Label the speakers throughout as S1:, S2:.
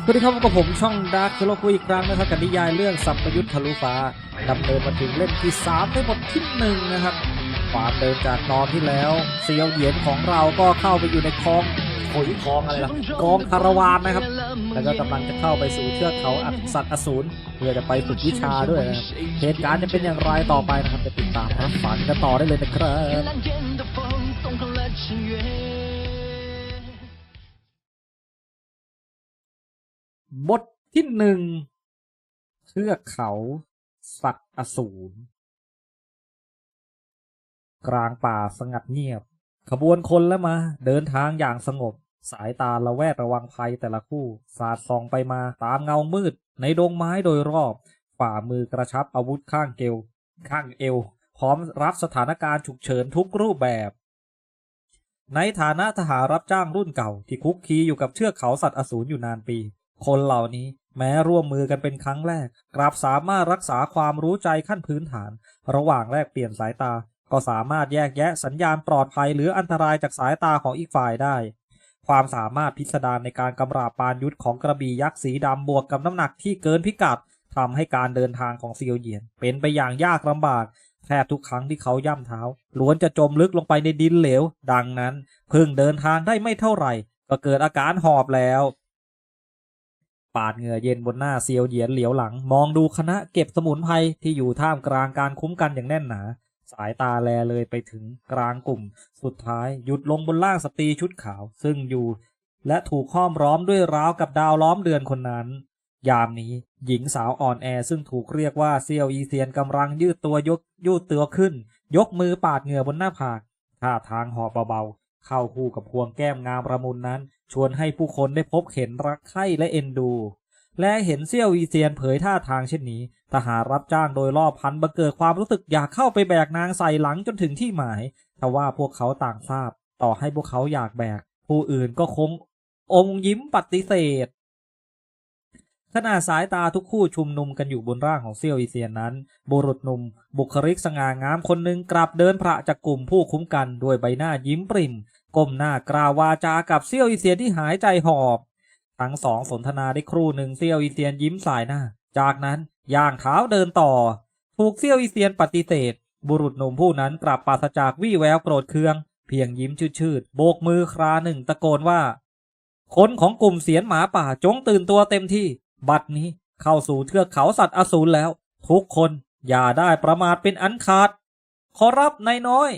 S1: สวัสดีครับกับผมช่องดาร์คโลคุยอีกครั้งนะครับกับนิยายเรื่องสัพพยุทธทะลุฟ้าดำเนินมาถึงเล่มที่3ในบทที่หนึ่งนะครับความเดิมจากตอนที่แล้วเซียวเหยียนของเราก็เข้าไปอยู่ในคลองโอยคลองอะไรล่ะกองคารวานนะครับ แล้วก็กำลังจะเข้าไปสู่เทือกเขาอัศสัตว์อสูรเพื่อจะไปฝึกวิชาด้วยนะครับเหตุการณ์จะเป็นอย่างไรต่อไปนะครับจะติดตามรับฟังกันต่อได้เลยนะครับ บทที่หนึ่งเทือกเขา สัตว์อสูรกลางป่าสงัดเงียบ ขบวนคนและมา เดินทางอย่างสงบ สายตาละแวดระวังภัยแต่ละคู่สาดส่องไปมาตามเงามืด ในดงไม้โดยรอบ ฝ่ามือกระชับอาวุธข้างเกลข้างเอว พร้อมรับสถานการณ์ฉุกเฉินทุกรูปแบบ ในฐานะทหารรับจ้างรุ่นเก่าที่คุกคีอยู่กับเทือกเขาสัตว์อสูรอยู่นานปี คนเหล่านี้แม้ร่วมมือกันเป็นครั้งแรกกลับสามารถรักษาความรู้ใจขั้นพื้นฐาน ระหว่างแลกเปลี่ยนสายตา ก็สามารถแยกแยะสัญญาณปลอดภัยหรืออันตรายจากสายตาของอีกฝ่ายได้ ความสามารถพิสดารในการกำราบปานยุทธของกระบี่ยักษ์สีดำบวกกับน้ำหนักที่เกินพิกัดทำให้การเดินทางของเซียวเหยียน เป็นไปอย่างยากลำบากแทบทุกครั้งที่เขาย่ำเท้าล้วนจะจมลึกลงไปในดินเหลว ดังนั้นเพิ่งเดินทางได้ไม่เท่าไหร่ ก็เกิดอาการหอบแล้ว ปาดเหงื่อเย็นบนหน้าเซียวเหยียนเหลียวหลัง มองดูคณะเก็บสมุนไพรที่อยู่ท่ามกลางการคุ้มกันอย่างแน่นหนา สายตาแลเลยไปถึงกลางกลุ่ม สุดท้ายหยุดลงบนล่างสตรีชุดขาว ซึ่งอยู่ และถูกห้อมร้อมด้วยราวกับดาวล้อมเดือนคนนั้น ยามนี้หญิงสาวอ่อนแอซึ่งถูกเรียกว่าเซียวอีเซียนกำลังยืดตัวยกยืดตัวขึ้น ยกมือปาดเหงื่อบนหน้าผากท่าทางหอบเบาๆเข้าคู่กับพวงแก้มงามระมุนนั้น ชวนให้ผู้คนได้พบเห็นรักใคร่และเอ็นดู และเห็นเซี่ยวอีเซียนเผยท่าทางเช่นนี้ ทหารรับจ้างโดยรอบพันบังเกิดความรู้สึกอยากเข้าไปแบกนางใส่หลังจนถึงที่หมายทว่าพวกเขาต่างทราบ ต่อให้พวกเขาอยากแบก ผู้อื่นก็คงอมยิ้มปฏิเสธขณะสายตาทุกคู่ชุมนุมกันอยู่บนร่างของเซี่ยวอีเซียนนั้น บุรุษหนุ่ม บุคลิกสง่างามคนหนึ่งกลับเดินพระจากกลุ่มผู้คุ้มกันด้วยใบหน้ายิ้มปริ่ม ก้มหน้ากล่าววาจากับเซี่ยวอีเซียนที่หายใจหอบ ทั้งสองสนทนาได้ครู่หนึ่งเซี่ยวอีเซียนยิ้มสายหน้า จากนั้นย่างเท้าเดินต่อ ถูกเซี่ยวอีเซียนปฏิเสธ บุรุษหนุ่มผู้นั้นกลับปราศจากวี่แววโกรธเคือง เพียงยิ้มชืดๆโบกมือคราหนึ่งตะโกนว่า คนของกลุ่มเสียนหมาป่าจงตื่นตัวเต็มที่ บัดนี้เข้าสู่เทือกเขาสัตว์อสูรแล้ว ทุกคนอย่าได้ประมาทเป็นอันขาด ขอรับนายน้อย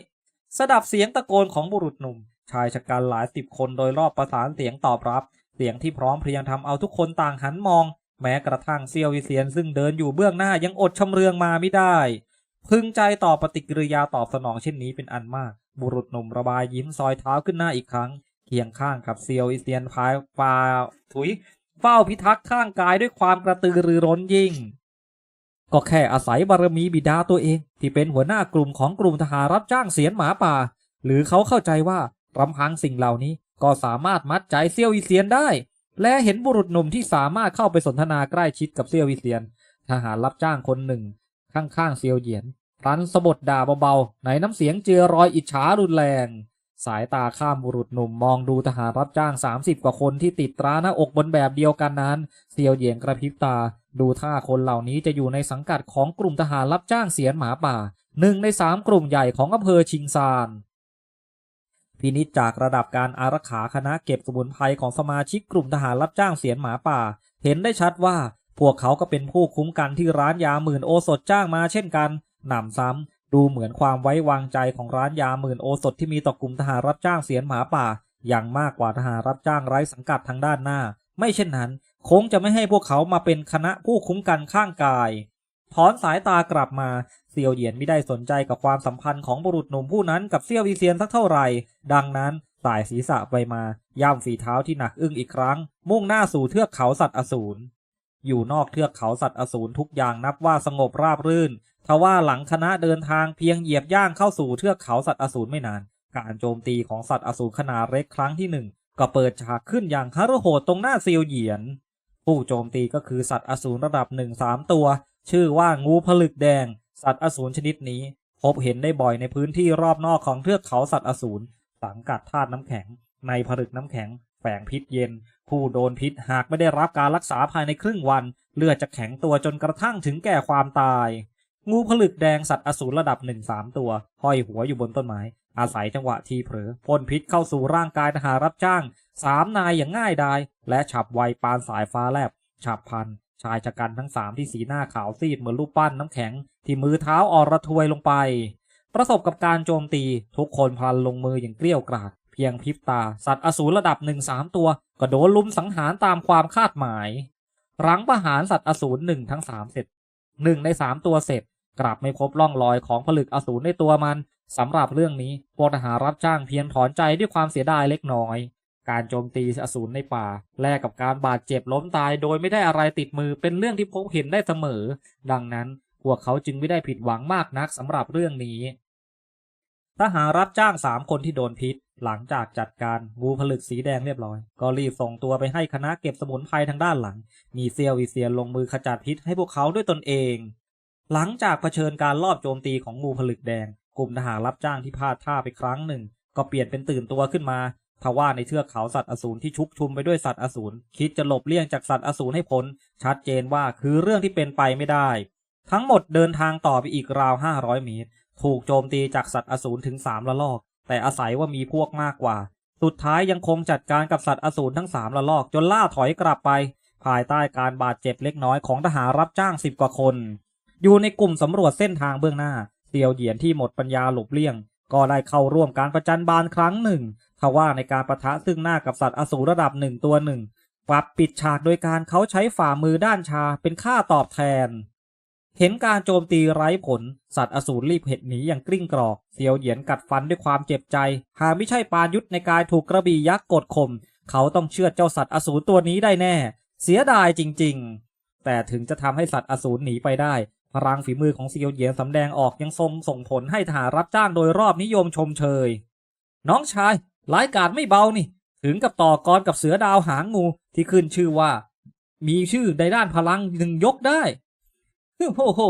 S1: สดับเสียงตะโกนของบุรุษหนุ่ม ชายชะกันหลายสิบคนโดยรอบประสานเสียงตอบรับ เสียงที่พร้อมเพรียงทำเอาทุกคนต่างหันมอง แม้กระทั่งเซียววิเซียนซึ่งเดินอยู่เบื้องหน้ายังอดชำเรืองมาไม่ได้ พึงใจต่อปฏิกิริยาตอบสนองเช่นนี้เป็นอันมาก บุรุษหนุ่มระบายยิ้มซอยเท้าขึ้นหน้าอีกครั้งเคียงข้างกับเซียวอิเซียนพายฟาถุยเฝ้าพิทักษ์ข้างกายด้วยความกระตือรือร้นยิ่ง ก็แค่อาศัยบารมีบิดาตัวเอง ที่เป็นหัวหน้ากลุ่มของกลุ่มทหารรับจ้างเสียนหมาป่า หรือเขาเข้าใจว่า รำพังสิ่งเหล่านี้ก็สามารถมัดใจเซียวอีเซียนได้ และเห็นบุรุษหนุ่มที่สามารถเข้าไปสนทนาใกล้ชิดกับเซียวอีเซียน ทหารรับจ้างคนหนึ่ง ข้างๆเซียวเหยียนพลันสะบดด่าเบาๆในน้ำเสียงเจือรอยอิจฉารุนแรง สายตาข้ามบุรุษหนุ่มมองดูทหารรับจ้าง 30 กว่าคนที่ติดตราหน้าอกบนแบบเดียวกันนั้น เซียวเหยียนกระพริบตา ดูท่าคนเหล่านี้จะอยู่ในสังกัดของกลุ่มทหารรับจ้างเสียนหมาป่าหนึ่งในสามกลุ่มใหญ่ของอำเภอชิงซาน พินิจจากระดับการอารักขาคณะเก็บสมุนไพรของสมาชิกกลุ่มทหารรับจ้างเสียนหมาป่า เห็นได้ชัดว่าพวกเขาก็เป็นผู้คุ้มกันที่ร้านยาหมื่นโอสถจ้างมาเช่นกันหนำซ้ำดูเหมือนความไว้วางใจของร้านยาหมื่นโอสถที่มีต่อกลุ่มทหารรับจ้างเสียนหมาป่า อย่างมากกว่าทหารรับจ้างไร้สังกัดทางด้านหน้า ไม่เช่นนั้นคงจะไม่ให้พวกเขามาเป็นคณะผู้คุ้มกันข้างกาย ถอนสายตากลับมาเซียวเหยียนไม่ได้สนใจกับความสัมพันธ์ของบุรุษหนุ่มผู้นั้นกับเซียววีเซียนสักเท่าไหร่ ดังนั้นสายศีรษะไปมา ย่ำฝีเท้าที่หนักอึ้งอีกครั้ง มุ่งหน้าสู่เทือกเขาสัตว์อสูร อยู่นอกเทือกเขาสัตว์อสูรทุกอย่างนับว่าสงบราบรื่น ทว่าหลังคณะเดินทางเพียงเหยียบย่างเข้าสู่เทือกเขาสัตว์อสูรไม่นาน การโจมตีของสัตว์อสูรขนาดเล็กครั้งที่หนึ่งก็เปิดฉากขึ้นอย่างฮารุโหดตรงหน้าเซียวเหยียน ผู้โจมตีก็คือสัตว์อสูรระดับหนึ่งสามตัว ชื่อว่างูผลึกแดง สัตว์อสูรชนิดนี้ พบเห็นได้บ่อยในพื้นที่รอบนอกของเทือกเขาสัตว์อสูรสังกัดธาตุน้ำแข็ง ในผลึกน้ำแข็งแฝงพิษเย็น ผู้โดนพิษหากไม่ได้รับการรักษาภายในครึ่งวัน เลือดจะแข็งตัวจนกระทั่งถึงแก่ความตาย งูผลึกแดงสัตว์อสูรระดับหนึ่งสามตัว ห้อยหัวอยู่บนต้นไม้ อาศัยจังหวะทีเผลอพ่นพิษเข้าสู่ร่างกายทหารรับจ้างสามนายอย่างง่ายดายและฉับไวปานสายฟ้าแลบฉับพัน ชายชะกันทั้งสามที่สีหน้าขาวซีดเหมือนรูปปั้นน้ำแข็ง ที่มือเท้าอ่อนระทวยลงไป ประสบกับการโจมตีทุกคนพลันลงมืออย่างเกลี้ยวกราด เพียงพริบตา สัตว์อสูรระดับหนึ่งสามตัว ก็โดนลุมสังหารตามความคาดหมายหลังประหารสัตว์อสูรหนึ่งทั้งสามเสร็จหนึ่งในสามตัวเสร็จ กลับไม่พบร่องรอยของผลึกอสูรในตัวมันสำหรับเรื่องนี้พวกทหารรับจ้างเพียงถอนใจด้วยความเสียดายเล็กน้อย การโจมตีอสูรในป่า แลกกับการบาดเจ็บล้มตายโดยไม่ได้อะไรติดมือเป็นเรื่องที่พบเห็นได้เสมอ ดังนั้นพวกเขาจึงไม่ได้ผิดหวังมากนักสำหรับเรื่องนี้ ทหารรับจ้างสามคนที่โดนพิษ หลังจากจัดการงูผลึกสีแดงเรียบร้อย ก็รีบส่งตัวไปให้คณะเก็บสมุนไพรทางด้านหลัง มีเซียวอีเซียนลงมือขจัดพิษให้พวกเขาด้วยตนเอง หลังจากเผชิญการลอบโจมตีของงูผลึกแดง กลุ่มทหารรับจ้างที่พลาดท่าไปครั้งหนึ่ง ก็เปลี่ยนเป็นตื่นตัวขึ้นมา ทว่าในเทือกเขาสัตว์อสูรที่ชุกชุมไปด้วยสัตว์อสูรคิดจะหลบเลี่ยงจากสัตว์อสูรให้พ้นชัดเจนว่าคือเรื่องที่เป็นไปไม่ได้ ทั้งหมดเดินทางต่อไปอีกราว 500 เมตร ถูกโจมตีจากสัตว์อสูรถึง3ละลอก แต่อาศัยว่ามีพวกมากกว่า สุดท้ายยังคงจัดการกับสัตว์อสูรทั้ง3ละลอกจนล่าถอยกลับไป ภายใต้การบาดเจ็บเล็กน้อยของทหารรับจ้าง10กว่าคน อยู่ในกลุ่มสำรวจเส้นทางเบื้องหน้าเตียวเหยียนที่หมดปัญญาหลบเลี่ยง ก็ได้เข้าร่วมการประจันบานครั้งหนึ่ง ทว่าในการประทะซึ่งหน้ากับสัตว์อสูรระดับหนึ่งตัวหนึ่งกลับปิดฉากโดยการเขาใช้ฝ่ามือด้านชาเป็นค่าตอบแทน เห็นการโจมตีไร้ผล สัตว์อสูรรีบเห็ดหนีอย่างกลิ้งกรอกเซียวเหยียนกัดฟันด้วยความเจ็บใจ หากไม่ใช่ปานยุทธในกายถูกกระบี่ยักษ์กดข่มเขาต้องเชื่อเจ้าสัตว์อสูรตัวนี้ได้แน่ เสียดายจริง ๆ แต่ถึงจะทำให้สัตว์อสูรหนีไปได้พลังฝีมือของเซียวเหยียนสำแดงออกยังทรงส่งผลให้ทหารรับจ้างโดยรอบนิยมชมเชย น้องชาย ร้ายกาจไม่เบานี่ ถึงกับต่อกรกับเสือดาวหางงูที่ขึ้นชื่อว่า มีชื่อในด้านพลังหนึ่งยกได้โอ้โห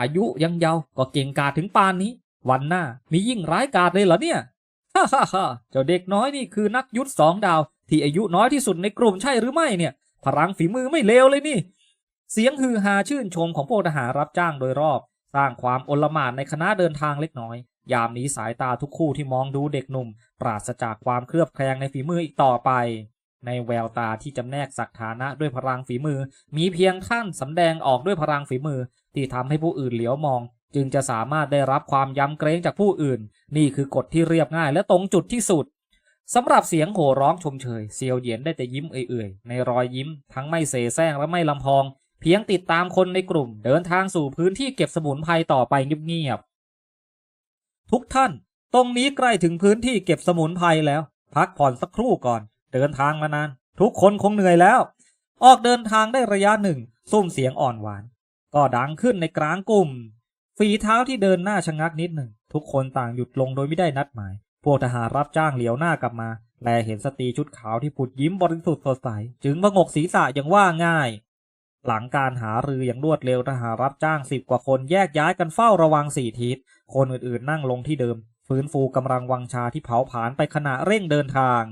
S1: อายุยังเยาว์ก็เก่งกาจถึงปานนี้ วันหน้ามียิ่งร้ายกาจเลยเหรอเนี่ย ฮ่าฮ่าฮ่าเจ้าเด็กน้อยนี่คือนักยุทธสองดาว ที่อายุน้อยที่สุดในกลุ่มใช่หรือไม่เนี่ย พลังฝีมือไม่เลวเลยนี่ เสียงฮือฮาชื่นชมของพวกทหารรับจ้างโดยรอบ สร้างความโอลหม่านในคณะเดินทางเล็กน้อย ยามนี้สายตาทุกคู่ที่มองดูเด็กหนุ่ม ปราศจากความเคลือบแคลงในฝีมืออีกต่อไป ในแววตาที่จำแนกศักฐานะด้วยพลังฝีมือ มีเพียงท่านสำแดงออกด้วยพลังฝีมือ ที่ทำให้ผู้อื่นเหลียวมอง จึงจะสามารถได้รับความย้ำเกรงจากผู้อื่น นี่คือกฎที่เรียบง่ายและตรงจุดที่สุดสำหรับเสียงโห่ร้องชมเชยเซียวเหยียนได้แต่ยิ้มเอื่อยๆ ในรอยยิ้ม ทั้งไม่เสแสร้งและไม่ลำพอง เพียงติดตามคนในกลุ่ม เดินทางสู่พื้นที่เก็บสมุนไพรต่อไปเงียบๆ ทุกท่าน ตรงนี้ใกล้ถึงพื้นที่เก็บสมุนไพรแล้ว พักผ่อนสักครู่ก่อน เดินทางมานาน ทุกคนคงเหนื่อยแล้ว ออกเดินทางได้ระยะหนึ่งซุ้มเสียงอ่อนหวาน ก็ดังขึ้นในกลางกลุ่ม ฝีเท้าที่เดินหน้าชะงักนิดหนึ่ง ทุกคนต่างหยุดลงโดยไม่ได้นัดหมาย พวกทหารรับจ้างเหลียวหน้ากลับมา แลเห็นสตรีชุดขาวที่ผุดยิ้มบริสุทธิ์สดใส จึงพงกศีรษะอย่างว่าง่ายหลังการหารืออย่างรวดเร็วทหารรับจ้างสิบกว่าคนแยกย้ายกันเฝ้าระวังสี่ทิศ คนอื่นๆนั่งลงที่เดิม ฟื้นฟูกำลังวังชาที่เผาผลาญไปขณะเร่งเดินทาง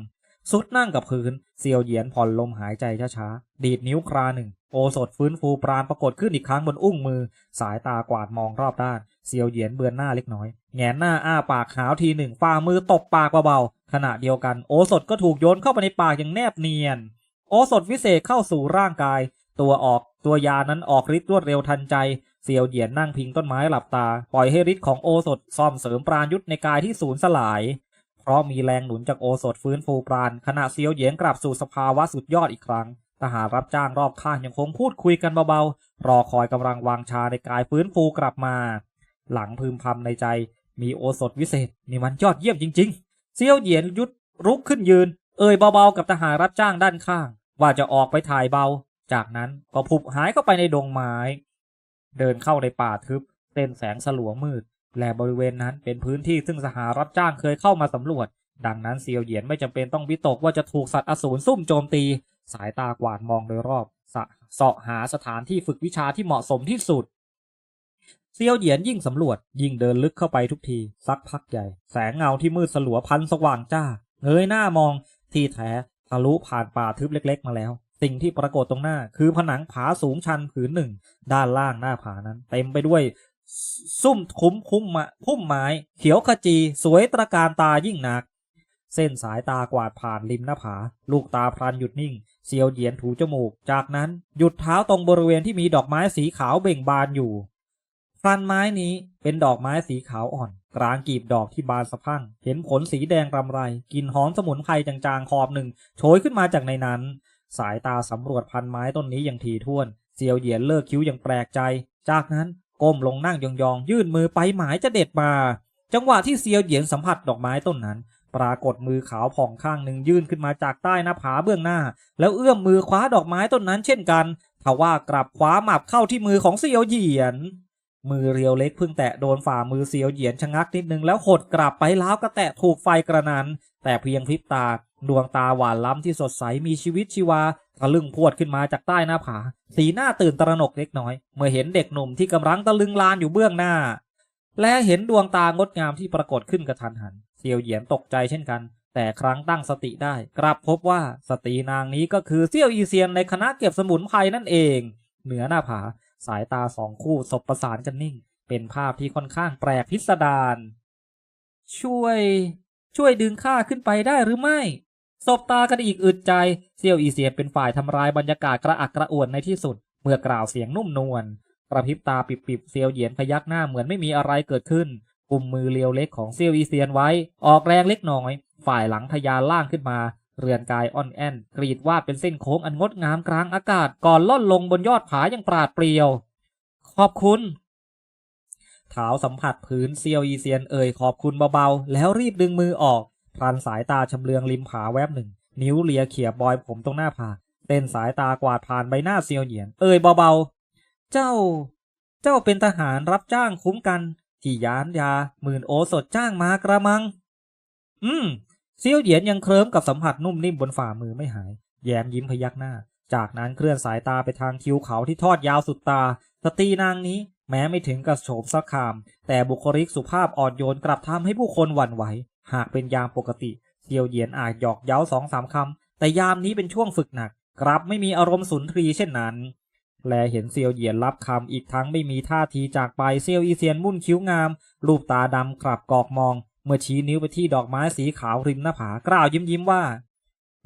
S1: สุดนั่งกับพื้นเซียวเหยียนผ่อนลมหายใจช้าๆ ดีดนิ้วคราหนึ่ง โอสถฟื้นฟูปราณปรากฏขึ้นอีกครั้งบนอุ้งมือ สายตากวาดมองรอบด้าน เซียวเหยียนเบือนหน้าเล็กน้อย แงนหน้าอ้าปากหาวทีหนึ่งฝ่ามือตบปากเบาๆขณะเดียวกันโอสถก็ถูกโยนเข้าไปในปากอย่างแนบเนียน โอสถวิเศษเข้าสู่ร่างกาย ตัวออกตัวยานั้นออกฤทธิ์รวดเร็วทันใจ เซียวเหยียนนั่งพิงต้นไม้หลับตา ปล่อยให้ฤทธิ์ของโอสถซ่อมเสริมปราณยุทธในกายที่สูญสลาย เพราะมีแรงหนุนจากโอสถฟื้นฟูปราณขณะเซียวเหยียนกลับสู่สภาวะสุดยอดอีกครั้งทหารรับจ้างรอบข้างยังคงพูดคุยกันเบาๆ รอคอยกำลังวางชาในกายฟื้นฟูกลับมา หลังพึมพำในใจ มีโอสถวิเศษนี่มันยอดเยี่ยมจริง ๆ เซียวเหยียนยุดรุกขึ้นยืน เอ่ยเบาๆกับทหารรับจ้างด้านข้าง ว่าจะออกไปถ่ายเบา จากนั้นก็ผุบหายเข้าไปในดงไม้ เดินเข้าในป่าทึบเส้นแสงสลัวมืด และบริเวณนั้นเป็นพื้นที่ซึ่งสหรับจ้างเคยเข้ามาสำรวจ ดังนั้นเซียวเหยียนไม่จำเป็นต้องวิตกว่าจะถูกสัตว์อสูรซุ่มโจมตี สายตากวาดมองโดยรอบสะเสาะหาสถานที่ฝึกวิชาที่เหมาะสมที่สุดเซียวเหยียนยิ่งสำรวจ ยิ่งเดินลึกเข้าไปทุกที สักพักใหญ่ แสงเงาที่มืดสลัวพันสว่างจ้า เงยหน้ามอง ที่แท้ทะลุผ่านป่าทึบเล็ก ๆ มาแล้ว สิ่งที่ปรากฏตรงหน้า คือผนังผาสูงชันผืนหนึ่ง ด้านล่างหน้าผานั้น เต็มไปด้วยซุ่มคุ้มคุ้มมะพุ่มไม้เขียวขจีสวยตระการตายิ่งนัก เส้นสายตากวาดผ่านริมหน้าผา ลูกตาพลันหยุดนิ่งเซียวเหยียนถูจมูก จากนั้นหยุดเท้าตรงบริเวณที่มีดอกไม้สีขาวเบ่งบานอยู่พลันไม้นี้เป็นดอกไม้สีขาวอ่อน กลางกีบดอกที่บานสะพั่ง เห็นผลสีแดงรำไรกลิ่นหอมสมุนไพรจางๆขอบหนึ่งโชยขึ้นมาจากในนั้น สายตาสำรวจพันไม้ต้นนี้อย่างถี่ถ้วน เซียวเหยียนเลิกคิ้วอย่างแปลกใจ จากนั้นก้มลงนั่งยองๆ ยื่นมือไปหมายจะเด็ดมา จังหวะที่เซียวเหยียนสัมผัสดอกไม้ต้นนั้น ปรากฏมือขาวผ่องข้างหนึ่งยื่นขึ้นมาจากใต้หน้าผาเบื้องหน้า แล้วเอื้อมมือคว้าดอกไม้ต้นนั้นเช่นกันทว่ากลับคว้าหมับเข้าที่มือของเซียวเหยียน มือเรียวเล็กเพิ่งแตะโดนฝ่ามือเซียวเหยียนชะงักนิดนึงแล้วหดกลับไปล้าวก็แตะถูกไฟกระนันแต่เพียงพริบตา ดวงตาหวานล้ำที่สดใสมีชีวิตชีวาทะลึ่งพวดขึ้นมาจากใต้หน้าผา สีหน้าตื่นตระหนกเล็กน้อย เมื่อเห็นเด็กหนุ่มที่กำลังตะลึงลานอยู่เบื้องหน้า และเห็นดวงตางดงามที่ปรากฏขึ้นกระทันหันเซียวเหยียนตกใจเช่นกัน แต่ครั้งตั้งสติได้ กลับพบว่าสตรีนางนี้ก็คือเซี่ยวอีเซียนในคณะเก็บสมุนไพรนั่นเอง เหนือหน้าผา สายตาสองคู่สบประสานกันนิ่ง เป็นภาพที่ค่อนข้างแปลกพิสดารช่วย ช่วยดึงข้าขึ้นไปได้หรือไม่ สบตากันอีกอึดใจ เซียวอีเซียนเป็นฝ่ายทำลายบรรยากาศกระอักกระอ่วนในที่สุด เมื่อกล่าวเสียงนุ่มนวลกระพริบตาปิบๆเซียวเหยียนพยักหน้าเหมือนไม่มีอะไรเกิดขึ้นกุมมือเลียวเล็กของเซียวอีเซียนไว้ ออกแรงเล็กน้อย ฝ่ายหลังทะยานล่างขึ้นมา เรือนกายอ่อนแอนกรีดวาดเป็นเส้นโค้งอันงดงามกลางอากาศก่อนล่อนลงบนยอดผาอย่างปราดเปรียว ขอบคุณเท้าสัมผัสพื้นเซียวอีเซียนเอ่ยขอบคุณเบาๆ แล้วรีบดึงมือออก พลันสายตาชำเลืองริมผาแวบหนึ่ง นิ้วเลียเขี่ยบอยผมตรงหน้าผาเต้นสายตากวาดผ่านใบหน้าเซียวเหยียน เอ่ยเบาๆ เจ้า เจ้าเป็นทหารรับจ้างคุ้มกัน ที่ยานยาหมื่นโอสดจ้างมากระมัง อืมเซียวเหยียนยังเคลิ้มกับสัมผัสนุ่มนิ่มบนฝ่ามือไม่หาย แย้มยิ้มพยักหน้า จากนั้นเคลื่อนสายตาไปทางคิ้วเขาที่ทอดยาวสุดตา สตรีนางนี้แม้ไม่ถึงกับโฉมสักคาม แต่บุคลิกสุภาพอ่อนโยนกลับทำให้ผู้คนหวั่นไหว หากเป็นยามปกติเซียวเหยียนอาจหยอกเย้าสองสามคำแต่ยามนี้เป็นช่วงฝึกหนัก กลับไม่มีอารมณ์สุนทรีเช่นนั้น แลเห็นเซียวเหยียนรับคำอีกทั้งไม่มีท่าทีจากไปเซียวอีเซียนมุ่นคิ้วงาม รูปตาดำกลับกอกมอง เมื่อชี้นิ้วไปที่ดอกไม้สีขาวริมหน้าผากล่าวยิ้มยิ้มว่า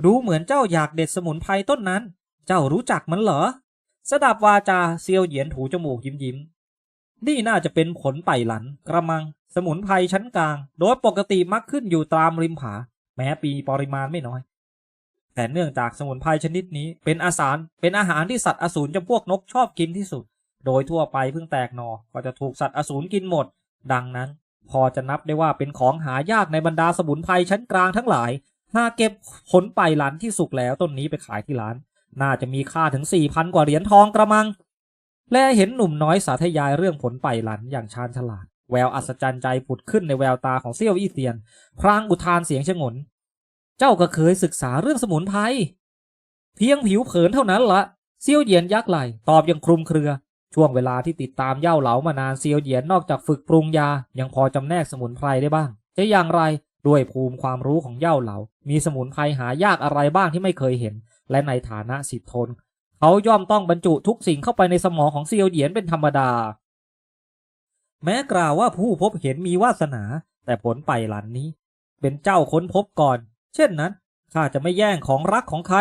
S1: รู้เหมือนเจ้าอยากเด็ดสมุนไพรต้นนั้น เจ้ารู้จักมันเหรอสดับวาจาเซียวเหยียนถูจมูกยิ้มยิ้มนี่น่าจะเป็นผลไปหลันกระมัง สมุนไพรชั้นกลาง โดยปกติมักขึ้นอยู่ตามริมผา แม้ปีปริมาณไม่น้อย แต่เนื่องจากสมุนไพรชนิดนี้เป็นอาสารเป็นอาหารที่สัตว์อสูรจำพวกนกชอบกินที่สุด โดยทั่วไปเพิ่งแตกหนอก็จะถูกสัตว์อสูรกินหมด ดังนั้น พอจะนับได้ว่าเป็นของหายากในบรรดาสมุนไพรชั้นกลางทั้งหลายหากเก็บผลไป่หลันที่สุกแล้วต้นนี้ไปขายที่ร้าน น่าจะมีค่าถึงสี่พันกว่าเหรียญทองกระมัง และเห็นหนุ่มน้อยสาธยายเรื่องผลไป่หลันอย่างชาญฉลาด แววอัศจรรย์ใจผุดขึ้นในแววตาของเซี่ยวอี้เซียน พรางอุทานเสียงชงน เจ้าก็เคยศึกษาเรื่องสมุนไพร เพียงผิวเผินเท่านั้นละ เซียวเหยียนยักไหลตอบอย่างคลุมเครือ ช่วงเวลาที่ติดตามเย่าเหลามานานเซียวเหยียนนอกจากฝึกปรุงยา ยังพอจำแนกสมุนไพรได้บ้าง จะอย่างไร ด้วยภูมิความรู้ของเย่าเหลา มีสมุนไพรหายากอะไรบ้างที่ไม่เคยเห็น และในฐานะสิทธิทนเขาย่อมต้องบรรจุทุกสิ่งเข้าไปในสมองของเซียวเหยียนเป็นธรรมดา แม้กล่าวว่าผู้พบเห็นมีวาสนา แต่ผลไปหลันนี้ เป็นเจ้าค้นพบก่อน เช่นนั้นข้าจะไม่แย่งของรักของใคร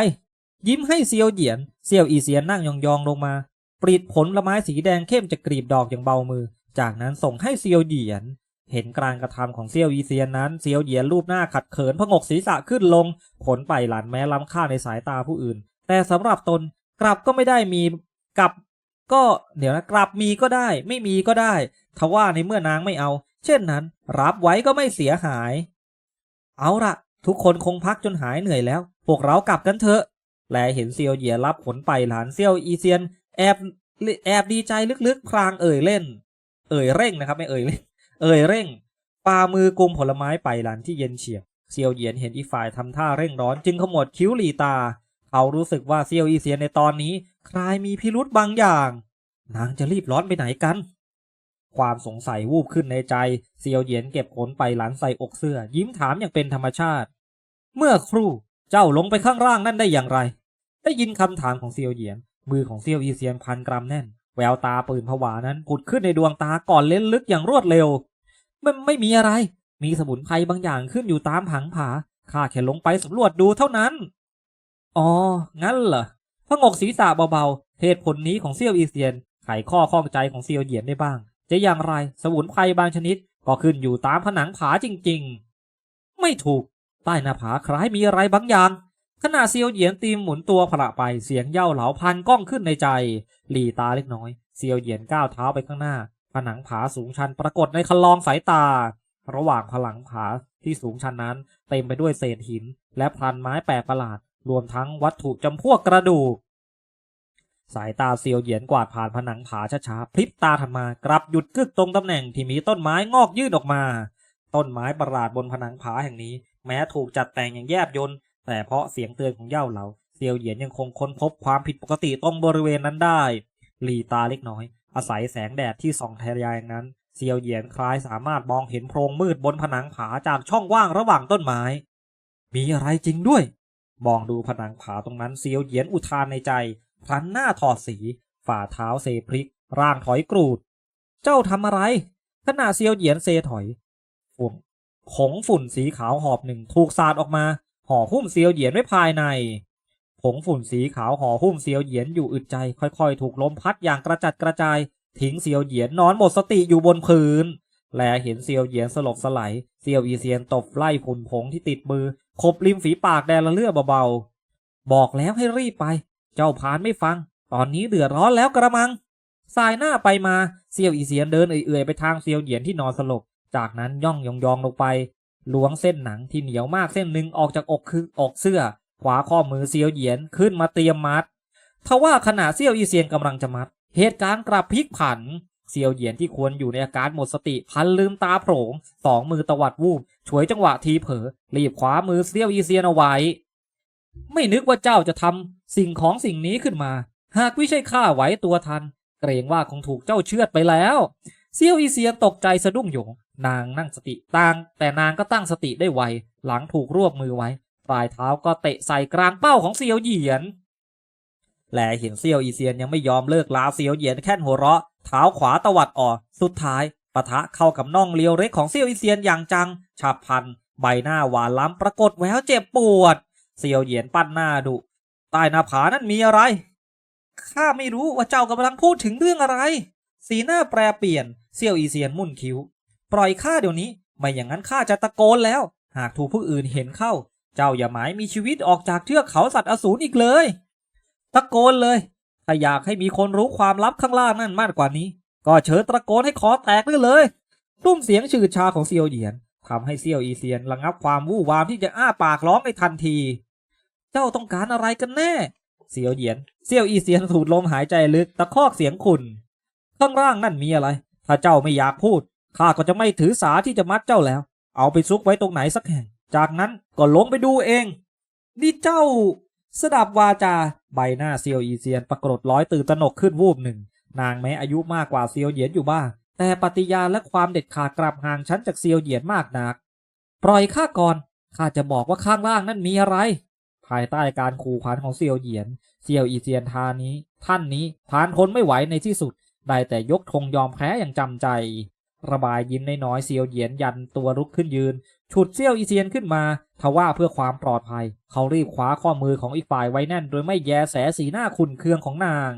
S1: ยิ้มให้เซียวเหยียนเซียวอีเซียนนั่งยองๆลงมาปรีดผลละไม้สีแดงเข้มจะกรีบดอกอย่างเบามือ จากนั้นส่งให้เซียวเหยียน เห็นการกระทำของเซียวอีเซียนนั้นเซียวเหยียนรูปหน้าขัดเขินพงกศีรษะขึ้นลง ผลไปหลันแม้ล้ำค่าในสายตาผู้อื่น แต่สำหรับตนกลับก็ไม่ได้มีกับ ก็เดี๋ยวนะกลับมีก็ได้ ไม่มีก็ได้ทว่าในเมื่อนางไม่เอา เช่นนั้น รับไว้ก็ไม่เสียหาย เอาละทุกคนคงพักจนหายเหนื่อยแล้ว พวกเรากลับกันเถอะ แลเห็นเซียวเหยียรับผลไปหลานเซียวอีเซียน แอบแอบดีใจลึกๆพลางเอ่ยเล่น เอ่ยเร่งนะครับ ไม่เอ่ยเล่น เอ่ยเร่งปามือกุมผลไม้ไปหลานที่เย็นเฉียบเซียวเหยียนเห็นอีฝ่ายทำท่าเร่งร้อนจึงขมวดคิ้วหลีตา เขารู้สึกว่าเซียวอีเซียนในตอนนี้คลายมีพิรุษบางอย่าง นางจะรีบร้อนไปไหนกัน ความสงสัยวูบขึ้นในใจเซียวเหยียนเก็บผลไปหลันใส่อกเสื้อ ยิ้มถามอย่างเป็นธรรมชาติ เมื่อครู่เจ้าลงไปข้างล่างนั่นได้อย่างไร ได้ยินคำถามของเซียวเหยียน มือของเซียวอีเซียนพันกรัมแน่น แววตาปืนผวานั้นผุดขึ้นในดวงตาก่อนเล่นลึกอย่างรวดเร็วมันไม่มีอะไร มีสมุนไพรบางอย่างขึ้นอยู่ตามผังผาข้าแค่ลงไปสำรวจดูเท่านั้น อ๋อ งั้นเหรอพงกศีรษะเบาๆ เหตุผลนี้ของเซียวอีเซียน ไขข้อข้องใจของเซียวเหยียนได้บ้าง จะอย่างไรสมุนไพรบางชนิดก็ขึ้นอยู่ตามผนังผาจริงๆ ไม่ถูก ใต้หน้าผาคล้ายมีอะไรบางอย่าง ขณะเซียวเหยียนตีมหมุนตัวผละไปเสียงเย่าเหลาพันก้องขึ้นในใจ หลีตาเล็กน้อย เซียวเหยียนก้าวเท้าไปข้างหน้า ผนังผาสูงชันปรากฏในคลองสายตา ระหว่างผนังผาที่สูงชันนั้น เต็มไปด้วยเศษหิน และพันไม้แปลกประหลาด รวมทั้งวัตถุจำพวกกระดูก สายตาเซียวเหยียนกวาดผ่านผนังผาช้าๆพลิบตาถัดมากลับหยุดกึกตรงตำแหน่งที่มีต้นไม้งอกยื่นออกมา ต้นไม้ประหลาดบนผนังผาแห่งนี้ แม้ถูกจัดแต่งอย่างแยบยลแต่เพราะเสียงเตือนของเย่าเหลาเซียวเหยียนยังคงค้นพบความผิดปกติตรงบริเวณนั้นได้หลีตาเล็กน้อย อาศัยแสงแดดที่ส่องทะยานนั้นเซียวเหยียนคล้ายสามารถมองเห็นโพรงมืดบนผนังผาจากช่องว่างระหว่างต้นไม้ มีอะไรจริงด้วย มองดูผนังผาตรงนั้นเซียวเหยียนอุทานในใจ พลันหน้าถอดสี ฝ่าเท้าเซพริก ร่างถอยกรูด เจ้าทำอะไร ขณะเซียวเหยียนเซถอยฝุ่นผงฝุ่นสีขาวหอบหนึ่งถูกสาดออกมา ห่อหุ้มเซียวเหยียนไว้ภายในผงฝุ่นสีขาวห่อหุ้มเซียวเหยียนอยู่อึดใจ ค่อยๆ ถูกลมพัดอย่างกระจัดกระจาย ทิ้งเซียวเหยียนนอนหมดสติอยู่บนพื้น แลเห็นเซียวเหยียนสลบสไลด์เซียวอีเซียนตบไล่ฝุ่นผงที่ติดมือ ขบริมฝีปากแดนละเลือเบาๆ บอกแล้วให้รีบไป เจ้าพานไม่ฟัง ตอนนี้เดือดร้อนแล้วกระมัง สายหน้าไปมา เซียวอีเซียนเดินเอื่อยๆไปทางเซียวเหยียนที่นอนสลบ จากนั้นย่องยองๆลงไปล้วงเส้นหนังที่เหนียวมากเส้นหนึ่งออกจากอกคืออกเสื้อ ขวาข้อมือเซียวเหยียนขึ้นมาเตรียมมัดทว่าขณะเซียวอีเซียนกำลังจะมัด เหตุการณ์กลับพลิกผัน เซียวเหยียนที่ควรอยู่ในอาการหมดสติพันลืมตาโผลงสองมือตวัดวูบฉวยจังหวะทีเผลอรีบคว้ามือเซียวอีเซียนเอาไว้ ไม่นึกว่าเจ้าจะทำสิ่งของสิ่งนี้ขึ้นมา หากไม่ใช่ข้าไหวตัวทัน เกรงว่าคงถูกเจ้าเชือดไปแล้วเซียวอีเซียนตกใจสะดุ้งหยง นางนั่งสติตางแต่นางก็ตั้งสติได้ไว หลังถูกรวบมือไว้ ปลายเท้าก็เตะใส่กลางเป้าของเซียวเหยียน แลเห็นเซียวอีเซียนยังไม่ยอมเลิกลาเซียวเหยียนแค่นหัวเราะ เท้าขวาตวัดออก สุดท้ายปะทะเข้ากับน่องเลียวเล็กของเซียวอีเซียนอย่างจังฉับพลัน ใบหน้าหวานล้ำปรากฏแววเจ็บปวด เซียวเหยียนปั้นหน้าดุใต้หน้าผานั้นมีอะไร ข้าไม่รู้ว่าเจ้ากำลังพูดถึงเรื่องอะไร สีหน้าแปรเปลี่ยน เซียวอีเซียนมุ่นคิ้ว ปล่อยข้าเดี๋ยวนี้ ไม่อย่างนั้นข้าจะตะโกนแล้ว หากถูกผู้อื่นเห็นเข้า เจ้าอย่าหมายมีชีวิตออกจากเทือกเขาสัตว์อสูรอีกเลย ตะโกนเลย ถ้าอยากให้มีคนรู้ความลับข้างล่างนั่นมากกว่านี้ ก็เชิญตะโกนให้คอแตกได้เลยรุ่มเสียงฉืดชาของเซียวเหยียนทำให้เซียวอีเซียนระงับความวู่วามที่จะอ้าปากร้องในทันที เจ้าต้องการอะไรกันแน่ เซียวเหยียน เซียวอีเซียนสูดลมหายใจลึกตะคอกเสียงขุนข้างล่างนั่นมีอะไร ถ้าเจ้าไม่อยากพูดข้าก็จะไม่ถือสาที่จะมัดเจ้าแล้ว เอาไปซุกไว้ตรงไหนสักแห่ง จากนั้นก็ลงไปดูเอง นี่เจ้า สดับวาจา ใบหน้าเซียวอีเซียนปรากฏร้อยตื่นตระหนกขึ้นวูบหนึ่ง นางแม้อายุมากกว่าเซียวเหยียนอยู่บ้าง แต่ปฏิญาณและความเด็ดขาดกลับห่างฉันจากเซียวเหยียนมากนัก ปล่อยข้าก่อนข้าจะบอกว่าข้างล่างนั่นมีอะไร ภายใต้การขู่ขวัญของเซียวเหยียน เซียวอีเซียนทานี้ ท่านนี้ผ่านทนไม่ไหวในที่สุด ได้แต่ยกธงยอมแพ้อย่างจำใจ ระบายยิ้มน้อยๆเซียวเหยียนยันตัวลุกขึ้นยืน ฉุดเซี่ยวอีเซียนขึ้นมาทว่าเพื่อความปลอดภัย เขารีบคว้าข้อมือของอีกฝ่ายไว้แน่น โดยไม่แยแสสีหน้าขุนเคืองของนาง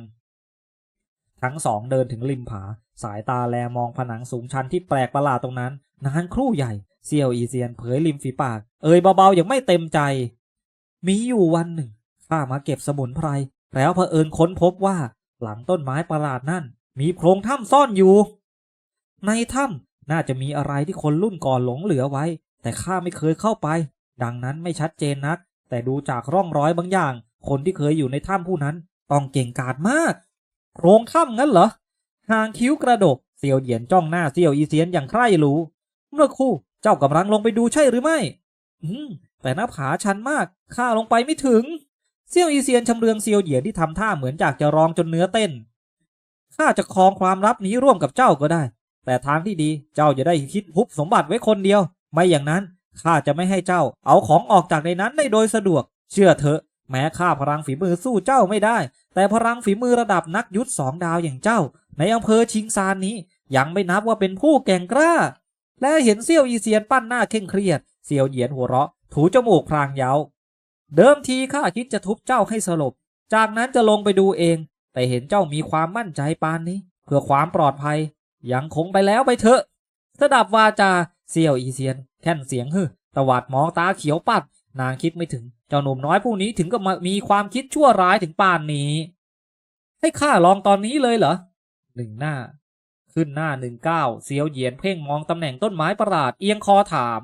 S1: ทั้งสองเดินถึงริมผา สายตาแลมองผนังสูงชันที่แปลกประหลาดตรงนั้น นานครู่ใหญ่เซียวอีเซียนเผยริมฝีปาก เอ่ยเบาๆอย่างไม่เต็มใจ มีอยู่วันหนึ่งข้ามาเก็บสมุนไพรแล้วเผอิญค้นพบว่า หลังต้นไม้ประหลาดนั่น มีโพรงถ้ำซ่อนอยู่ ในถ้ำน่าจะมีอะไรที่คนรุ่นก่อนหลงเหลือไว้ แต่ข้าไม่เคยเข้าไป ดังนั้นไม่ชัดเจนนัก แต่ดูจากร่องรอยบางอย่าง คนที่เคยอยู่ในถ้ำผู้นั้น ต้องเก่งกาจมากโพรงถ้ำงั้นเหรอหางคิ้วกระดกเซียวเหยียนจ้องหน้าเซียวอีเซียนอย่างใคร่รู้เมื่อครู่เจ้ากำลังลงไปดูใช่หรือไม่ อืมแต่หน้าผาชันมากข้าลงไปไม่ถึงเซียวอีเซียนชำเลืองเซียวเหยียนที่ทำท่าเหมือนอยากจะร้องจนเนื้อเต้นข้าจะครองความลับนี้ร่วมกับเจ้าก็ได้ แต่ทางที่ดีเจ้าจะได้คิดฮุบสมบัติไว้คนเดียว ไม่อย่างนั้นข้าจะไม่ให้เจ้าเอาของออกจากในนั้นได้โดยสะดวก เชื่อเถอะ แม้ข้าพลังฝีมือสู้เจ้าไม่ได้ แต่พลังฝีมือระดับนักยุทธสองดาวอย่างเจ้า ในอำเภอชิงซานนี้ ยังไม่นับว่าเป็นผู้แก่งกล้า และเห็นเซี่ยวอีเซียนปั้นหน้าเคร่งเครียดเซียวเหยียนหัวเราะ ถูจมูกพลางเยาเดิมทีข้าคิดจะทุบเจ้าให้สลบ จากนั้นจะลงไปดูเอง แต่เห็นเจ้ามีความมั่นใจปานนี้ เพื่อความปลอดภัย ยังคงไปแล้วไปเถอะสดับวาจาเซียวอีเซียนแค่นเสียงฮึตวาดมองตาเขียวปัด นางคิดไม่ถึง เจ้าหนุ่มน้อยผู้นี้ถึงกับมีความคิดชั่วร้ายถึงป่านนี้ ให้ข้าลองตอนนี้เลยเหรอหนึ่งหน้า ขึ้นหน้าหนึ่งเก้าเซียวเหยียนเพ่งมองตำแหน่งต้นไม้ประหลาดเอียงคอถาม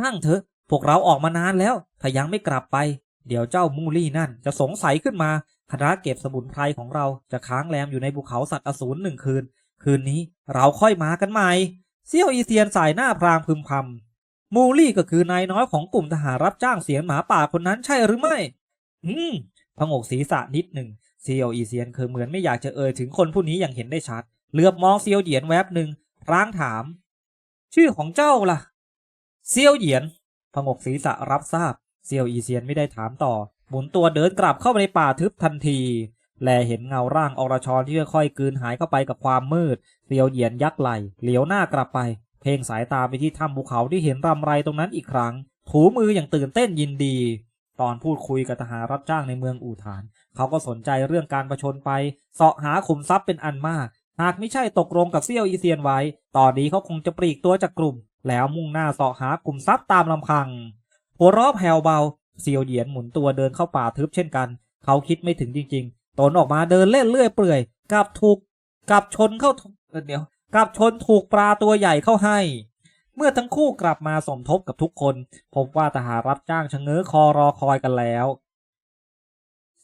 S1: ช่างเถอะ พวกเราออกมานานแล้ว ถ้ายังไม่กลับไป เดี๋ยวเจ้ามูลี่นั่นจะสงสัยขึ้นมา คณะเก็บสมุนไพรของเราจะค้างแรมอยู่ในภูเขาสัตว์อสูรหนึ่งคืน คืนนี้เราค่อยมากันใหม่เซี่ยวอีเซียนสายหน้าพรางพึมพำมูลี่ก็คือนายน้อยของกลุ่มทหารรับจ้างเสียงหมาป่าคนนั้นใช่หรือไม่ อืมพงกศีรษะนิดหนึ่งเซียวอีเซียนคือเหมือนไม่อยากจะเอ่ยถึงคนผู้นี้อย่างเห็นได้ชัดเหลือบมองเซียวเหยียนแวบหนึ่งพรางถาม ชื่อของเจ้าล่ะ เซียวเหยียนพงกศีรษะรับทราบเซียวอีเซียนไม่ได้ถามต่อ หมุนตัวเดินกลับเข้าไปในป่าทึบทันที แลเห็นเงาร่างอรชรที่ค่อยๆกืนหายเข้าไปกับความมืดเซียวเหยียนยักไหลเหลียวหน้ากลับไป เพ่งสายตาไปที่ถ้ำภูเขาที่เห็นรำไรตรงนั้นอีกครั้ง ถูมืออย่างตื่นเต้นยินดี ตอนพูดคุยกับทหารรับจ้างในเมืองอู่ฐาน เขาก็สนใจเรื่องการประชนไปเสาะหาขุมทรัพย์เป็นอันมาก หากไม่ใช่ตกลงกับเซี่ยวอีเซียนไว้ ตอนนี้เขาคงจะปลีกตัวจากกลุ่ม แล้วมุ่งหน้าเสาะหากลุ่มทรัพย์ตามลำพังหัวเราะแผ่วเบา เซียวเหยียนหมุนตัวเดินเข้าป่าทึบเช่นกัน เขาคิดไม่ถึงจริง ๆ ตนออกมาเดินเล่นเลื่อยเปื่อยกลับถูกกลับชนเข้าเดี๋ยวกลับชนถูกปลาตัวใหญ่เข้าให้ เมื่อทั้งคู่กลับมาสมทบกับทุกคน พบว่าทหารรับจ้างชะเง้อคอรอคอยกันแล้ว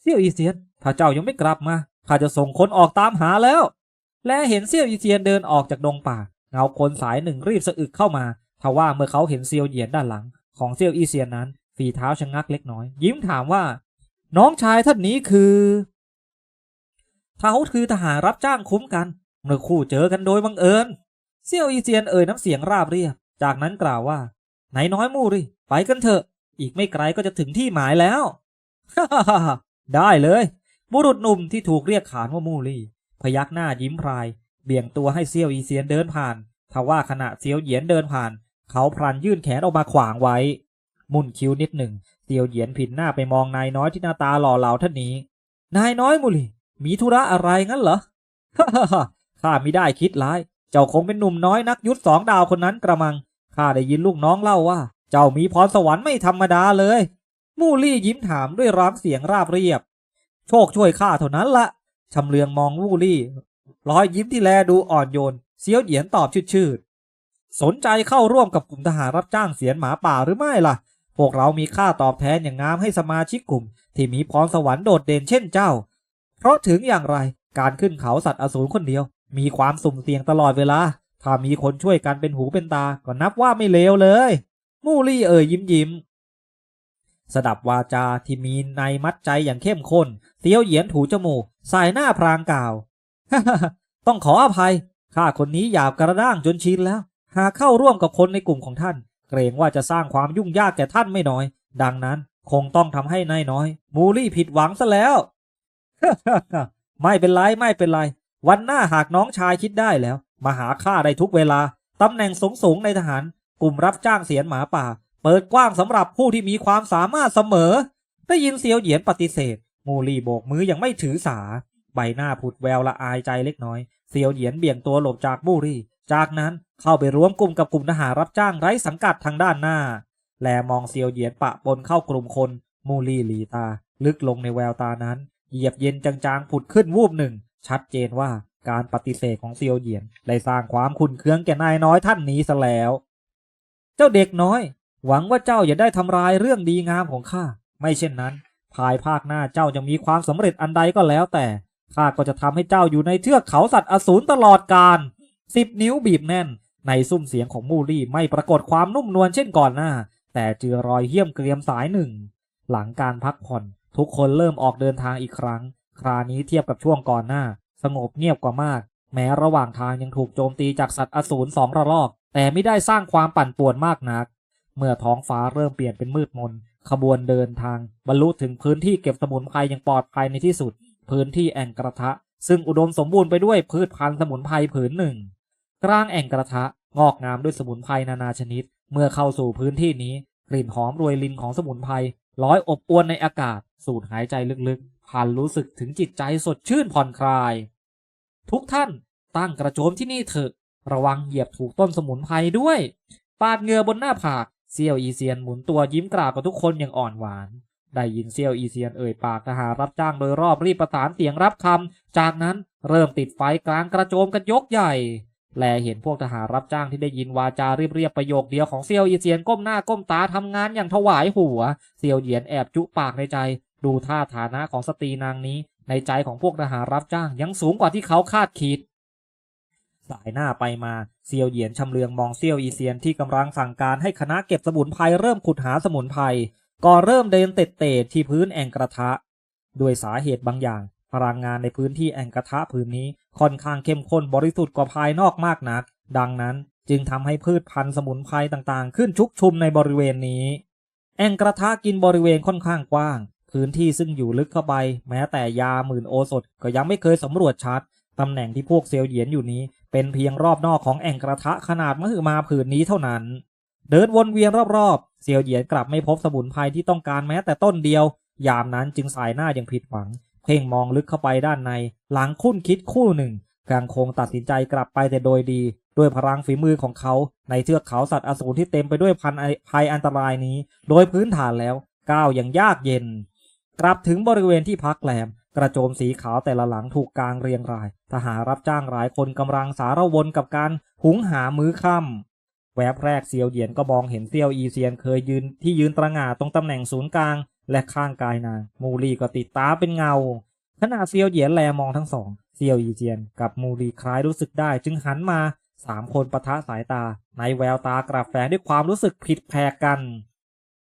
S1: เซี่ยวอีเซียนถ้าเจ้ายังไม่กลับมาข้าจะส่งคนออกตามหาแล้ว และเห็นเซี่ยวอีเซียนเดินออกจากดงป่า เงาคนสายหนึ่งรีบสะอึกเข้ามาทว่าเมื่อเขาเห็นเซียวเหยียนด้านหลัง ของเซี่ยวอีเซียนนั้น ฝีเท้าชะงักเล็กน้อย ยิ้มถามว่า น้องชายท่านนี้คือเขาคือทหารรับจ้างคุ้มกันเมื่อคู่เจอกันโดยบังเอิญเซี่ยวอีเซียนเอ่ยน้ำเสียงราบเรียบ จากนั้นกล่าวว่า ไหนน้อยมู่ริไปกันเถอะ อีกไม่ไกลก็จะถึงที่หมายแล้วฮ่าฮ่าฮ่าได้เลย บุรุษหนุ่มที่ถูกเรียกขานว่ามู่รี่ พยักหน้ายิ้มพราย เบี่ยงตัวให้เซียวอีเซียนเดินผ่านทว่าขณะเซียวเหยียนเดินผ่าน เขาพลันยื่นแขนออกมาขวางไว้ มุนคิ้วนิดหนึ่งเซียวเหยียนผินหน้าไปมองนายน้อยที่หน้าตาหล่อเหลาท่านนี้ นายน้อยมูรี่มีธุระอะไรงั้นเหรอฮ่าฮ่าฮ่าข้าไม่ได้คิดร้าย เจ้าคงเป็นหนุ่มน้อยนักยุทธสองดาวคนนั้นกระมังข้าได้ยินลูกน้องเล่าว่า เจ้ามีพรสวรรค์ไม่ธรรมดาเลย มูลี่ยิ้มถามด้วยร้างเสียงราบเรียบ โชคช่วยข้าเท่านั้นละชำเลืองมองมูลี่รอยยิ้มที่แลดูอ่อนโยนเสียวเหยียนตอบชืดๆสนใจเข้าร่วมกับกลุ่มทหารรับจ้างเสียนหมาป่าหรือไม่ล่ะ พวกเรามีค่าตอบแทนอย่างงามให้สมาชิกกลุ่ม ที่มีพรสวรรค์โดดเด่นเช่นเจ้า เพราะถึงอย่างไรการขึ้นเขาสัตว์อสูรคนเดียว มีความสุ่มเสี่ยงตลอดเวลา ถ้ามีคนช่วยกันเป็นหูเป็นตาก็นับว่าไม่เลวเลย มูลี่เอ่ยยิ้มยิ้มสดับวาจาที่มีในมัดใจอย่างเข้มข้นเตียวเหยียนถูจมูกสายหน้าพรางกล่าว ต้องขออภัยข้าคนนี้หยาบกระด้างจนชินแล้ว หากเข้าร่วมกับคนในกลุ่มของท่าน เกรงว่าจะสร้างความยุ่งยากแก่ท่านไม่น้อย ดังนั้นคงต้องทำให้นายน้อย มูลี่ผิดหวังซะแล้ว ไม่เป็นไรไม่เป็นไร วันหน้าหากน้องชายคิดได้แล้ว มาหาข้าได้ทุกเวลาตำแหน่งสูงสูงในทหาร กลุ่มรับจ้างเสียนหมาป่า เปิดกว้างสำหรับผู้ที่มีความสามารถเสมอ ได้ยินเสียวเหยียนปฏิเสธ มูลี่โบกมืออย่างไม่ถือสา ใบหน้าผุดแววละอายใจเล็กน้อย เสียวเหยียนเบี่ยงตัวหลบจากมูลี่ จากนั้น เข้าไปรวมกลุ่มกับกลุ่มทหารรับจ้างไร้สังกัดทางด้านหน้า แลมองเซียวเหยียนปะปนเข้ากลุ่มคนมูลีหลีตา ลึกลงในแววตานั้น เหยียบเย็นจางๆผุดขึ้นวูบหนึ่ง ชัดเจนว่าการปฏิเสธของเซียวเหยียนได้สร้างความขุ่นเคืองแก่นายน้อยท่านนี้ซะแล้ว เจ้าเด็กน้อย หวังว่าเจ้าอย่าได้ทำลายเรื่องดีงามของข้า ไม่เช่นนั้น ภายภาคหน้าเจ้าจะมีความสำเร็จอันใดก็แล้วแต่ข้าก็จะทำให้เจ้าอยู่ในเทือกเขาสัตว์อสูรตลอดกาลสิบนิ้วบีบแน่น ในซุ้มเสียงของมูลี่ไม่ปรากฏความนุ่มนวลเช่นก่อนหน้า แต่เจือรอยเหี้ยมเกรียมสายหนึ่ง หลังการพักผ่อนทุกคนเริ่มออกเดินทางอีกครั้ง คราวนี้เทียบกับช่วงก่อนหน้า สงบเงียบกว่ามาก แม้ระหว่างทางยังถูกโจมตีจากสัตว์อสูรสองระลอก แต่ไม่ได้สร้างความปั่นป่วนมากนัก เมื่อท้องฟ้าเริ่มเปลี่ยนเป็นมืดมน ขบวนเดินทางบรรลุถึงพื้นที่เก็บสมุนไพรอย่างปลอดภัยในที่สุด พื้นที่แอ่งกระทะ ซึ่งอุดมสมบูรณ์ไปด้วยพืชพันธุ์สมุนไพรผืนหนึ่ง กลางแอ่งกระทะงอกงามด้วยสมุนไพรนานาชนิด เมื่อเข้าสู่พื้นที่นี้ กลิ่นหอมรวยลินของสมุนไพรลอยอบอวนในอากาศ สูดหายใจลึกๆพันรู้สึกถึงจิตใจสดชื่นผ่อนคลาย ทุกท่านตั้งกระโจมที่นี่เถอะ ระวังเหยียบถูกต้นสมุนไพรด้วย ปาดเงือบนหน้าผากเซียวอีเซียนหมุนตัวยิ้มกล่าวกับทุกคนอย่างอ่อนหวาน ได้ยินเซียวอีเซียนเอ่ยปากทหารรับจ้างโดยรอบรีบประสานเสียงรับคำ จากนั้นเริ่มติดไฟกลางกระโจมกันยกใหญ่ แลเห็นพวกทหารรับจ้างที่ได้ยินวาจาเรียบๆประโยคเดียวของเซียวอีเซียนก้มหน้าก้มตาทำงานอย่างถวายหัว เซียวเหยียนแอบจุปากในใจ ดูท่าฐานะของสตรีนางนี้ ในใจของพวกทหารรับจ้างยังสูงกว่าที่เขาคาดคิดสายหน้าไปมาเซียวเหยียนชำเลืองมองเซียวอีเซียนที่กำลังสั่งการให้คณะเก็บสมุนไพรเริ่มขุดหาสมุนไพรก่อเริ่มเดินเตะเตที่พื้นแอ่งกระทะ ด้วยสาเหตุบางอย่าง พลังงานในพื้นที่แอ่งกระทะพื้นนี้ค่อนข้างเข้มข้นบริสุทธิ์กว่าภายนอกมากนัก ดังนั้นจึงทำให้พืชพันธุ์สมุนไพรต่างๆ ขึ้นชุกชุมในบริเวณนี้ แอ่งกระทะกินบริเวณค่อนข้างกว้าง พื้นที่ซึ่งอยู่ลึกเข้าไป แม้แต่ยาหมื่นโอสถก็ยังไม่เคยสำรวจชัดตำแหน่งที่พวกเซลล์เหยียนอยู่นี้ เป็นเพียงรอบนอกของแอ่งกระทะขนาดมหึมาผืนนี้เท่านั้น เดินวนเวียนรอบๆ เซียวเหยียนกลับไม่พบสมุนไพรที่ต้องการแม้แต่ต้นเดียว ยามนั้นจึงสายหน้าอย่างผิดหวัง เพ่งมองลึกเข้าไปด้านใน หลังคุ้นคิดคู่หนึ่งกลางคงตัดสินใจกลับไปแต่โดยดี ด้วยพลังฝีมือของเขาในเทือกเขาสัตว์อสูรที่เต็มไปด้วยพันภัยอันตรายนี้ โดยพื้นฐานแล้วก้าวอย่างยากเย็น กลับถึงบริเวณที่พักแรมกระโจมสีขาวแต่ละหลังถูกกางเรียงราย ทหารรับจ้างหลายคนกำลังสารวนกับการหุงหามื้อค่ำแวบแรกเซียวเหยียนก็มองเห็นเซียวอีเซียนเคยยืนที่ยืนตระหง่าตรงตำแหน่งศูนย์กลาง และข้างกายนางมูลีก็ติดตาเป็นเงา ขณะเซียวเหยียนแลมองทั้งสองเซียวอีเซียนกับมูลีคล้ายรู้สึกได้จึงหันมาสามคนปะทะสายตา ในแววตากลับแฝงด้วยความรู้สึกผิดแผกกัน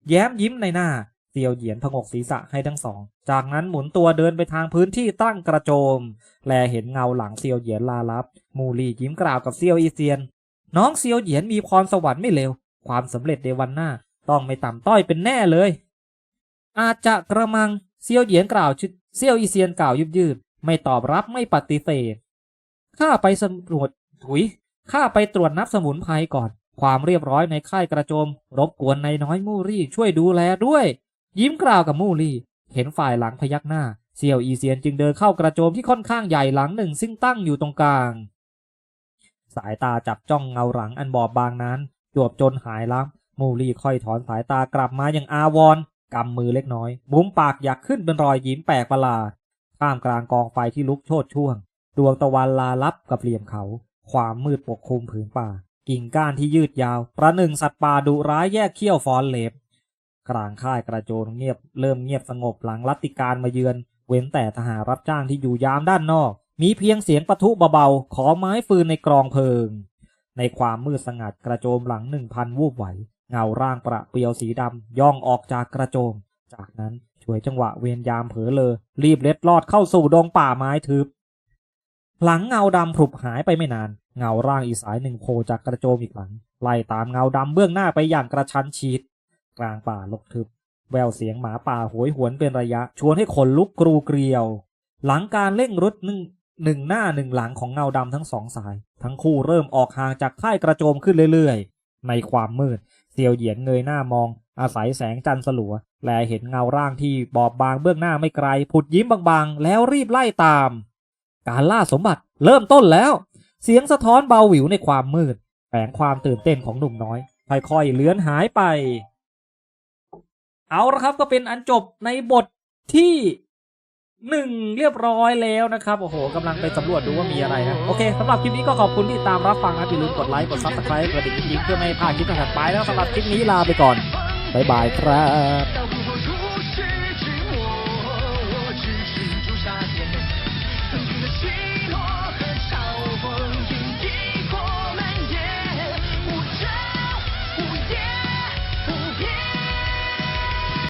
S1: แย้มยิ้มในหน้าเซียวเหยียนพงกศีรษะให้ทั้งสอง จากนั้นหมุนตัวเดินไปทางพื้นที่ตั้งกระโจม แลเห็นเงาหลังเซียวเหยียนลาลับ มูลียิ้มกล่าวกับเซียวอีเซียน น้องเซียวเหยียนมีพรสวรรค์ไม่เลวความสำเร็จในวันหน้า ต้องไม่ต่ำต้อยเป็นแน่เลย อาจจะกระมังเซียวเหยียนกล่าวชุดเซียวอีเซียนกล่าวยืดยืดไม่ตอบรับไม่ปฏิเสธข้าไปสำรวจถุยข้าไปตรวจนับสมุนไพรก่อน ความเรียบร้อยในค่ายกระโจม รบกวนในายน้อยมูรี่ช่วยดูแลด้วย ยิ้มกล่าวกับมูรี่เห็นฝ่ายหลังพยักหน้าเซียวอีเซียนจึงเดินเข้ากระโจมที่ค่อนข้างใหญ่หลังหนึ่งซึ่งตั้งอยู่ตรงกลาง สายตาจับจ้องเงาหลังอันบอบบางนั้นจวบจนหายลับมูรี่ค่อยถอนสายตากลับมาอย่างอาวร กำมือเล็กน้อยบุ้มปากอยากขึ้นเป็นรอยยิ้มแปลกประหลาดท่ามกลางกองไฟที่ลุกโชดช่วง ดวงตะวันลาลับกับเหลี่ยมเขา ความมืดปกคลุมผืนป่า กิ่งก้านที่ยืดยาว ประหนึ่งสัตว์ป่าดุร้ายแยกเขี้ยวฟอนเล็บกลางค่ายกระโจนเงียบเริ่มเงียบสงบหลังรัตติการมาเยือน เว้นแต่ทหารรับจ้างที่อยู่ยามด้านนอก มีเพียงเสียงปะทุเบาๆ ขอไม้ฟืนในกรองเพลิง ในความมืดสงัดกระโจมหลังหนึ่งพันวูบไหว เงาร่างประเปียวสีดำย่องออกจากกระโจม จากนั้นช่วยจังหวะเวียนยามเผลอเลอ รีบเล็ดลอดเข้าสู่ดงป่าไม้ทึบ หลังเงาดำผุบหายไปไม่นาน เงาร่างอีสายหนึ่งโผล่จากกระโจมอีกหลัง ไล่ตามเงาดำเบื้องหน้าไปอย่างกระชั้นชิด กลางป่าลกทึบ แววเสียงหมาป่าโหยหวนเป็นระยะ ชวนให้ขนลุกกรูเกลียว หลังการเร่งรุดหนึ่งหนึ่งหน้าหนึ่งหลังของเงาดำทั้งสองสาย ทั้งคู่เริ่มออกห่างจากค่ายกระโจมขึ้นเรื่อยๆ ในความมืด เซียวเหยียนเงยหน้ามอง อาศัยแสงจันทร์สลัว แลเห็นเงาร่างที่บอบบางเบื้องหน้าไม่ไกล ผุดยิ้มบางๆ แล้วรีบไล่ตาม การล่าสมบัติเริ่มต้นแล้ว เสียงสะท้อนเบาหวิวในความมืดแฝงความตื่นเต้นของหนุ่มน้อย ค่อยๆเลือนหายไป เอาละครับก็เป็นอันจบในบทที่ หนึ่งเรียบร้อยแล้วนะครับโอ้โหกำลังไปสำรวจดูว่ามีอะไรนะโอเคสำหรับคลิปนี้ก็ขอบคุณที่ตามรับฟังนะอย่าลืมกดไลค์กดซับสไครป์กดติดตามเพื่อไม่พลาดคลิปถัดไปแล้วสำหรับคลิปนี้ลาไปก่อนบ๊ายบายครับ